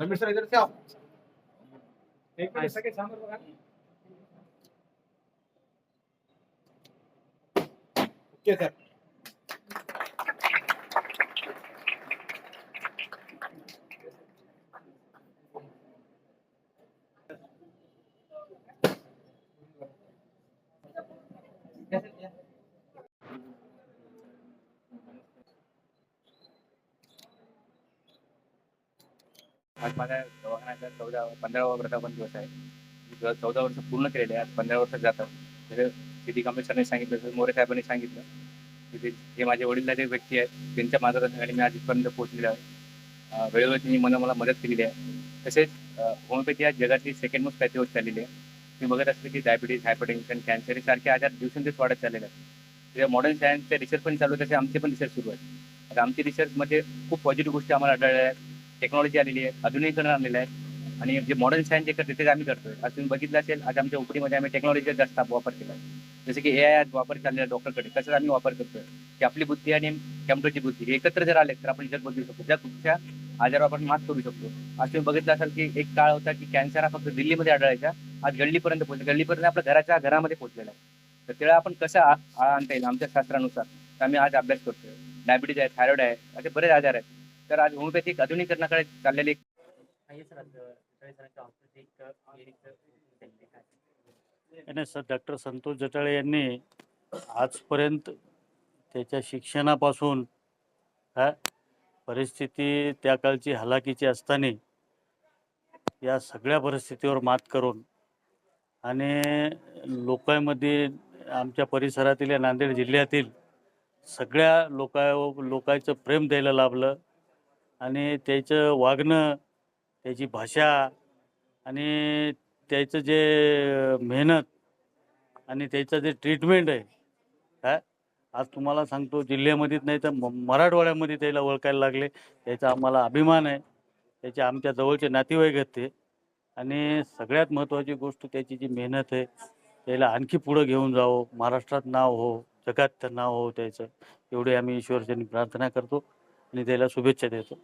Sameer sir इधर से आओ। एक मिनिट सगळे समोर बघा ओके सर आज माझ्या दवाखान्याचा चौदा पंधरावा वर्धापन दिवस आहे. चौदा वर्ष पूर्ण केलेले आहे. आज पंधरा वर्ष जातं. जसं सिटी कमिशनरने सांगितलं जसं मोरे साहेबांनी सांगितलं की जे माझे वडीलधारी व्यक्ती आहेत. त्यांच्या मार्गदर्शनाखाली मी आज इथपर्यंत पोहोचलेलो आहे. वेळोवेळी त्यांनी मला मला मदत केलेली आहे. तसेच होमिओपॅथी आज जगातली सेकंड मोस्ट पॅथी होत चाललेली आहे. मी बघत असले की डायबिटीज हायपरटेन्शन कॅन्सर हे सारखे आजार दिवसेंदिवस वाढत चाललेले आहेत. त्याच्या मॉडर्न सायन्सचे रिसर्च पण चालू आहे तसे आमचे पण रिसर्च सुरू आहेत. आता आमची रिसर्चमध्ये खूप पॉझिटिव्ह गोष्टी आम्हाला आढळल्या आहेत. टेक्नॉलॉजी आलेली आहे आधुनिकीकरण आलेलं आहे. आणि जे मॉडर्न सायन्स जे करते ते आम्ही करतोय. आज तुम्ही बघितलं असेल आज आमच्या उपडीमध्ये आम्ही टेक्नॉलॉजीचा जास्त वापर केला आहे. जसं की ए आय आज वापर चाललेला आहे डॉक्टरकडे तसंच आम्ही वापर करतोय. की आपली बुद्धी आणि कॅम्प्युटरची बुद्धी एकत्र जर आले तर आपण जग बदलू शकतो. त्या कुठच्या आजारावर आपण मात करू शकतो. आज तुम्ही बघितलं असाल की एक काळ होता की कॅन्सर हा फक्त दिल्लीमध्ये आढळायचा आज गल्लीपर्यंत पोहोचला. गल्लीपर्यंत आपल्या घराच्या घरामध्ये पोहोचलेला आहे. तर त्याला आपण कसं आळा आणता येईल आमच्या शास्त्रानुसार? तर आम्ही आज अभ्यास करतोय. डायबिटीज आहे थायरॉइड आहे असे बरेच आजार आहेत. तर आज होमिओपॅथिक आधुनिकीकरणाकडे चाललेली एक आणि सर डॉक्टर संतोष जटाळे यांनी आजपर्यंत त्याच्या शिक्षणापासून हा परिस्थिती त्या काळची हलाखीची असताना या सगळ्या परिस्थितीवर मात करून आणि लोकांमध्ये आमच्या परिसरातील या नांदेड जिल्ह्यातील सगळ्या लोका लोकांचं प्रेम द्यायला लाभलं. आणि त्याचं वागणं त्याची भाषा आणि त्याचं जे मेहनत आणि त्याचं जे ट्रीटमेंट आहे काय आज तुम्हाला सांगतो जिल्ह्यामध्येच नाही तर म- मराठवाड्यामध्ये त्याला ओळखायला लागले. त्याचा आम्हाला अभिमान आहे. त्याचे आमच्या जवळचे नातेवाईक आहेत ते. आणि सगळ्यात महत्त्वाची गोष्ट त्याची जी मेहनत आहे त्याला आणखी पुढं घेऊन जावं. महाराष्ट्रात नाव हो जगात नाव हो त्याचं. एवढी आम्ही ईश्वरच्यानी प्रार्थना करतो आणि त्याला शुभेच्छा देतो.